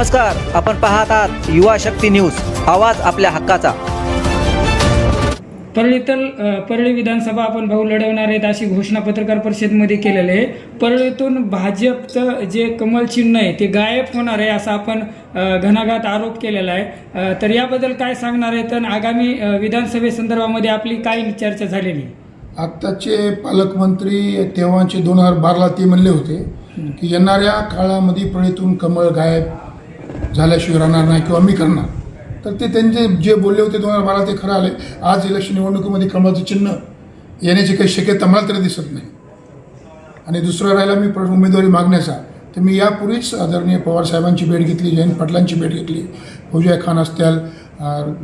नमस्कार आपण पाहत आहात युवा शक्ती न्यूज आवाज आपल्या हक्काचा. परळीतल परळी विधानसभा आपण भाऊ लढवणार आहेत अशी घोषणा पत्रकार परिषदेमध्ये केलेली आहे. परळीतून भाजपचं जे कमल चिन्ह आहे ते गायब होणार आहे असा आपण अ, घणाघात आरोप केलेला आहे. तर याबद्दल काय सांगणार आहे तर आगामी विधानसभेसंदर्भामध्ये आपली काय चर्चा झालेली आत्ताचे पालकमंत्री तेव्हाचे दोन हजार बाराला ते म्हणले होते की येणाऱ्या काळामध्ये प्रळीतून कमळ गायब झाल्याशिवाय राहणार नाही किंवा मी करणार. तर ते त्यांचे जे बोलले होते दोन हजार बारा ते खरं आले. आज इलेक्शन निवडणुकीमध्ये कमळाचं चिन्ह येण्याची काही शक्यता मला तरी दिसत नाही. आणि दुसरं राहिला मी उमेदवारी मागण्याचा. तर मी यापूर्वीच आदरणीय पवार साहेबांची भेट घेतली जयंत पाटलांची भेट घेतली. फौजिया खान असतील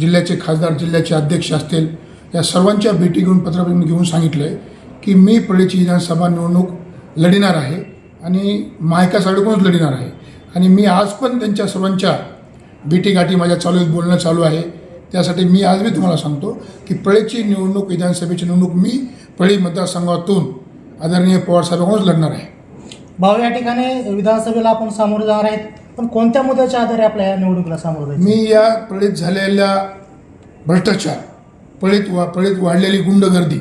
जिल्ह्याचे खासदार जिल्ह्याचे अध्यक्ष असतील या सर्वांच्या भेटी घेऊन पत्र घेऊन सांगितलं आहे की मी परळीची विधानसभा निवडणूक लढणार आहे आणि महाविकास लढणार आहे. आणि मी आज पण त्यांच्या सर्वांच्या भेटीगाठी माझ्या चालू बोलणं चालू आहे. त्यासाठी मी आज मी तुम्हाला सांगतो की पळीची निवडणूक विधानसभेची निवडणूक मी पळी मतदारसंघातून आदरणीय पवार साहेबांकडूनच लढणार आहे. भाऊ या ठिकाणी विधानसभेला आपण सामोरे जाणार आहेत. पण कोणत्या मुद्द्याच्या आधारे आपल्या या निवडणुकीला सामोरं जायचं? मी या पळीत झालेल्या भ्रष्टाचार पळीत वा पळीत वाढलेली गुंडगर्दी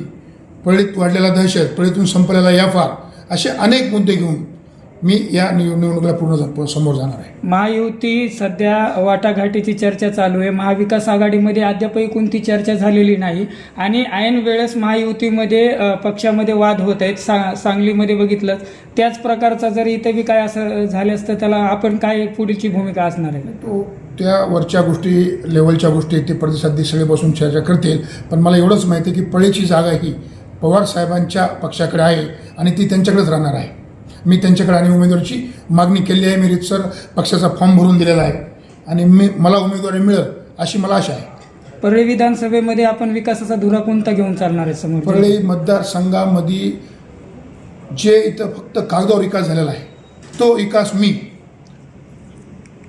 पळीत वाढलेला दहशत पळीतून संपलेला याफार असे अनेक मुद्दे घेऊन मी या निव निवडणुकीला पूर्ण जा- समोर जाणार आहे. महायुती सध्या वाटाघाटीची चर्चा चालू आहे. महाविकास आघाडीमध्ये अद्यापही कोणती चर्चा झालेली नाही. आणि ऐन वेळेस महायुतीमध्ये अ, पक्षामध्ये वाद होत आहेत. सा सांगलीमध्ये बघितलं त्याच प्रकारचा जर इथं बी काय असं झालं असतं त्याला आपण काय पुढची भूमिका असणार आहे? तो त्या वरच्या गोष्टी लेवलच्या गोष्टी ते प्रतिसादी सगळे बसून चर्चा करतील. पण मला एवढंच माहिती आहे की पळीची जागा ही पवार साहेबांच्या पक्षाकडे आहे आणि ती त्यांच्याकडेच राहणार आहे. मी त्यांच्याकडे आणि उमेदवारीची मागणी केली आहे. मी रितसर पक्षाचा फॉर्म भरून दिलेला आहे. आणि मी मला उमेदवारी मिळेल अशी मला आशा आहे. परळी विधानसभेमध्ये आपण विकासाचा धुरा कोणता घेऊन चालणार आहे समोर? परळी मतदारसंघामध्ये जे इथं फक्त कागदावर विकास झालेला आहे तो विकास मी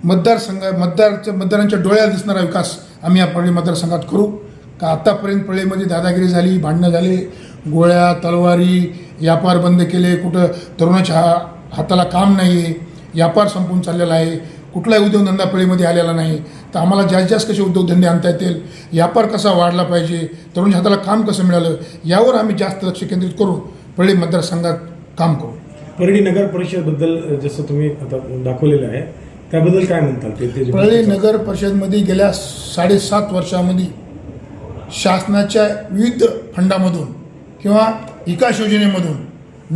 मतदारसंघ मतदारच्या मतदारांच्या डोळ्यात दिसणारा विकास आम्ही या परळी मतदारसंघात करू. का आत्तापर्यंत परळीमध्ये दादागिरी झाली भांडणं झाले गोळ्या तलवारी व्यापार बंद केले कुठं तरुणाच्या हा हाताला काम नाही आहे व्यापार संपून चाललेला आहे कुठलाही उद्योगधंदा परळीमध्ये आलेला नाही तर आम्हाला जास्त जास्त कसे उद्योगधंदे आणता येतील? व्यापार कसा वाढला पाहिजे? तरुणाच्या हाताला काम कसं मिळालं? यावर आम्ही जास्त लक्ष केंद्रित करून परळी मतदारसंघात काम करू. परळी नगर परिषदबद्दल जसं तुम्ही आता दाखवलेलं आहे त्याबद्दल काय म्हणताल? ते- ते जे- परळी नगर परिषदमध्ये गेल्या साडेसात वर्षामध्ये शासनाच्या विविध फंडामधून किंवा विकास योजनेमधून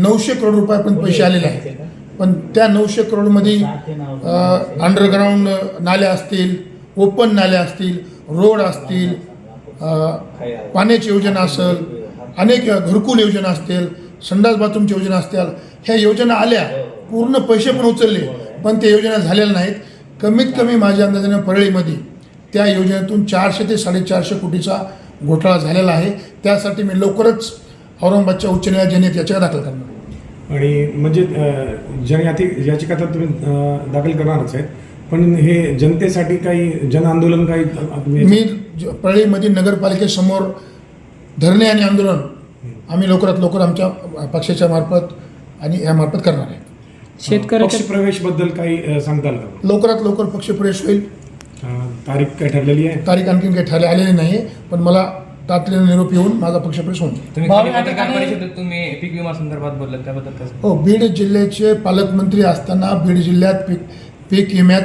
नऊशे करोड रुपयापर्यंत पैसे आलेले आहेत. पण त्या नऊशे करोडमध्ये अंडरग्राऊंड नाल्या असतील ओपन नाल्या असतील रोड असतील पाण्याची योजना असेल अनेक घरकुल योजना असतील संडास बाथरूमची योजना असतील ह्या योजना आल्या पूर्ण पैसे पण उचलले पण त्या योजना झालेल्या नाहीत. कमीत कमी माझ्या अंदाजाने परळीमध्ये त्या योजनेतून चारशे ते साडेचारशे कोटीचा घोटाळा झालेला आहे. त्यासाठी मी लवकरच औरंगाबादच्या उच्च न्यायालयात याचिका दाखल करणार. आणि म्हणजे जनयाती याचिका तर तुम्ही दाखल करणारच आहेत. पण हे जनतेसाठी काही जन आंदोलन काही मी परळीमध्ये नगरपालिकेसमोर धरणे आणि आंदोलन आम्ही लवकरात लवकर आमच्या पक्षाच्या मार्फत आणि यामार्फत करणार आहे. शेतकऱ्याच्या पक्षप्रवेशबद्दल काही सांगताल का? लवकरात लवकर पक्षप्रवेश होईल. तारीख काय ठरलेली आहे? तारीख आणखीन काही ठरले आलेली नाही पण मला तातडीने निरोप येऊन माझा पक्षप्रवेश होईल तुम्ही भाऊ, खाली या पत्रकार ठिकाणी- परिषदेत तुम्ही पीक विमा संदर्भात बोललात त्याबद्दल कसं हो बीड जिल्ह्याचे पालकमंत्री असताना बीड जिल्ह्यात पीक पीक विम्यात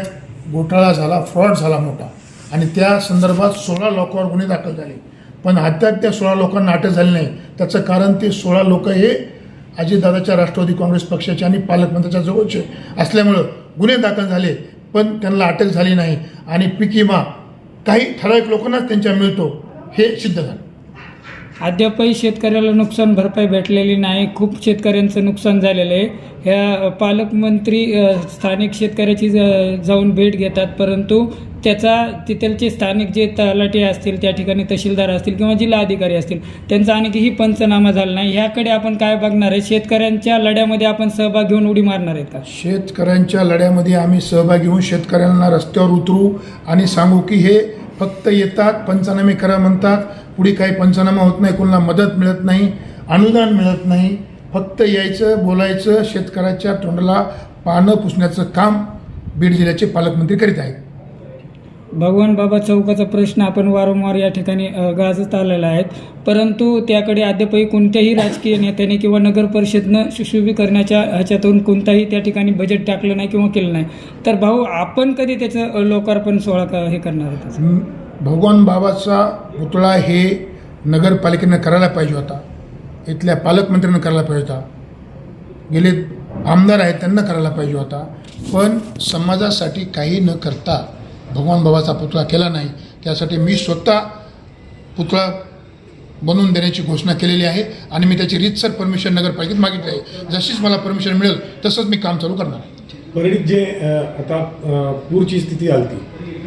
घोटाळा झाला फ्रॉड झाला मोठा. आणि त्या संदर्भात सोळा लोकांवर गुन्हे दाखल झाले. पण अद्याप त्या सोळा लोकांना अटक झाली नाही. त्याचं कारण ते सोळा लोक हे अजितदादाच्या राष्ट्रवादी काँग्रेस पक्षाचे आणि पालकमंत्र्याच्या जवळचे असल्यामुळं गुन्हे दाखल झाले पण त्यांना अटक झाली नाही. आणि पीक विमा काही ठराविक लोकांनाच त्यांच्या मिळतो. हे सिद्ध झालं. अद्यापही शेतकऱ्याला नुकसान भरपाई भेटलेली नाही. खूप शेतकऱ्यांचं नुकसान झालेलं आहे. ह्या पालकमंत्री स्थानिक शेतकऱ्याची जाऊन भेट घेतात. परंतु त्याचा तिथलचे स्थानिक जे तलाठी असतील त्या ठिकाणी तहसीलदार असतील किंवा जिल्हा अधिकारी असतील त्यांचा आणखीही पंचनामा झाला नाही. ह्याकडे आपण काय बघणार आहे? शेतकऱ्यांच्या लढ्यामध्ये आपण सहभाग घेऊन उडी मारणार आहेत का? शेतकऱ्यांच्या लढ्यामध्ये आम्ही सहभागी होऊन शेतकऱ्यांना रस्त्यावर उतरू आणि सांगू की हे फक्त येतात पंचनामे करा म्हणतात. पुढे काही पंचनामा होत नाही कोणाला मदत मिळत नाही अनुदान मिळत नाही. फक्त यायचं बोलायचं शेतकऱ्याच्या तोंडाला पानं पुसण्याचं काम बीड जिल्ह्याचे पालकमंत्री करीत आहेत. भगवान बाबा चौकाचा प्रश्न आपण वारंवार या ठिकाणी गाजत आलेला आहे. परंतु त्याकडे अद्यापही कोणत्याही राजकीय नेत्याने किंवा नगर परिषदनं सुशोभीकरणाच्या ह्याच्यातून कोणताही त्या ठिकाणी बजेट टाकलं नाही किंवा केलं नाही. तर भाऊ आपण कधी त्याचं लोकार्पण सोहळा क- हे करणार आहोत? भगवान बाबाचा पुतळा हे नगरपालिकेनं करायला पाहिजे होता. इथल्या पालकमंत्र्यांना करायला पाहिजे होता. गेले आमदार आहेत त्यांना करायला पाहिजे होता. पण समाजासाठी काही न करता भगवान बाबाचा पुतळा केला नाही त्यासाठी मी स्वतः पुतळा बनवून देण्याची घोषणा केलेली आहे आणि मी त्याची रीतसर परमिशन नगरपालिकेत मागितली आहे. जशीच मला परमिशन मिळेल तसंच मी काम चालू करणार आहे. परळीत जे आता पूरची स्थिती आलती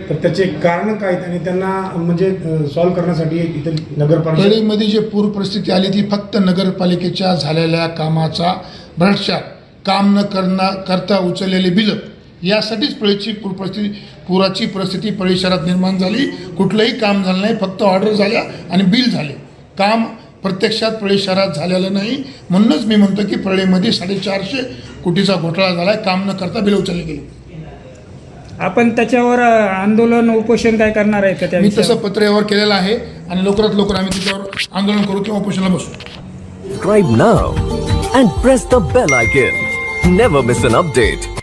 तर त्याचे कारण काय आणि त्यांना म्हणजे सॉल्व्ह करण्यासाठी इथे नगरपालिका परळीमध्ये जे पूर परिस्थिती आली ती फक्त नगरपालिकेच्या झालेल्या कामाचा भ्रष्टाचार. काम न करता करता उचललेले बिलं यासाठीच परळीची पूर परिस्थिती पुराची परिस्थिती परळी शहरात निर्माण झाली. कुठलंही काम झालं नाही. फक्त ऑर्डर झाल्या आणि बिल झाले. काम प्रत्यक्षात परळी शहरात झालेलं नाही. म्हणूनच मी म्हणतो की परळीमध्ये साडेचारशे कोटीचा घोटाळा झाला आहे काम न करता बिलं उचलले गेले. आपण त्याच्यावर आंदोलन उपोषण काय करणार आहे का त्या मी? तसं पत्र यावर केलेलं आहे आणि लवकरात लवकर आम्ही त्याच्यावर आंदोलन करू किंवा उपोषणाला बसू. Subscribe now and press the bell icon. Never miss an update.